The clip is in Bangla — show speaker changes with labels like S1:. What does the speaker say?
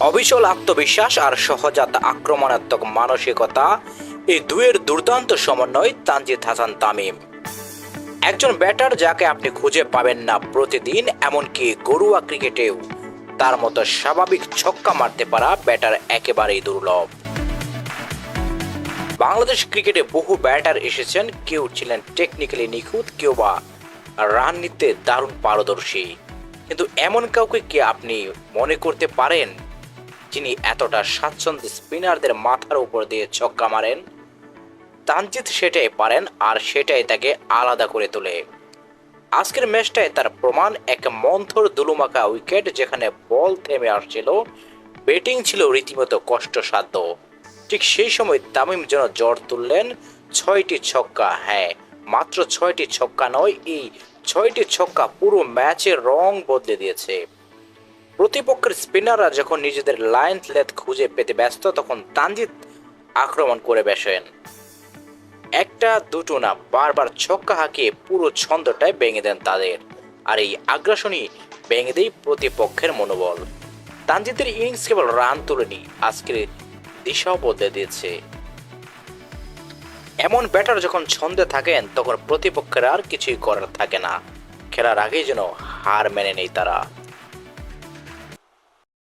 S1: অবিচল আত্মবিশ্বাস আর সহজাত আক্রমণাত্মক মানসিকতা এই দুয়ের দুর্দান্ত সমন্বয় তানজিদ হাসান তামিম। একজন ব্যাটার যাকে আপনি খুঁজে পাবেন না প্রতিদিন, এমনকি গরুয়া ক্রিকেটেও তার মতো স্বাভাবিক ছক্কা মারতে পারা ব্যাটার একেবারেই দুর্লভ। বাংলাদেশ ক্রিকেটে বহু ব্যাটার এসেছেন, কেউ ছিলেন টেকনিক্যালি নিখুঁত, কেউ বা রান নিতে দারুণ পারদর্শী। কিন্তু এমন কাউকে কি আপনি মনে করতে পারেন? যিনি এতটা স্বাচ্ছন্দ্য স্পিনারদের মাথার উপর দিয়ে ছক্কা মারেন তানজিদ সেটাই পারেন আর সেটাই তাকে আলাদা করে তোলে। আজকের ম্যাচটায় তার প্রমাণ এক মন্থর দুলুমাকা উইকেট যেখানে বল থেমে আসছিল, ব্যাটিং ছিল রীতিমতো কষ্টসাধ্য। ঠিক সেই সময় তামিম যেন জ্বর তুললেন, ছয়টি ছক্কা হ্যাঁ মাত্র ছয়টি ছক্কা নয়, এই ছয়টি ছক্কা পুরো ম্যাচের রং বদলে দিয়েছে। প্রতিপক্ষের স্পিনাররা যখন নিজেদের লাইন লেথ খুঁজে পেতে ব্যস্ত, তখন তানজিদ আক্রমণ করে বসেন। একটা দুটো না, বারবার ছক্কা হাঁকিয়ে পুরো ছন্দটাই ভেঙে দেন তাদের। আর এই আগ্রাসনই ভেঙে দেয় প্রতিপক্ষের মনোবল। তানজিদের ইনিংস কেবল রান তুলেনি, আজকের দিশাও বদলে দিয়েছে। এমন ব্যাটার যখন ছন্দে থাকেন, তখন প্রতিপক্ষের আর কিছুই করার থাকে না। খেলার আগেই যেন হার মেনে নেই তারা।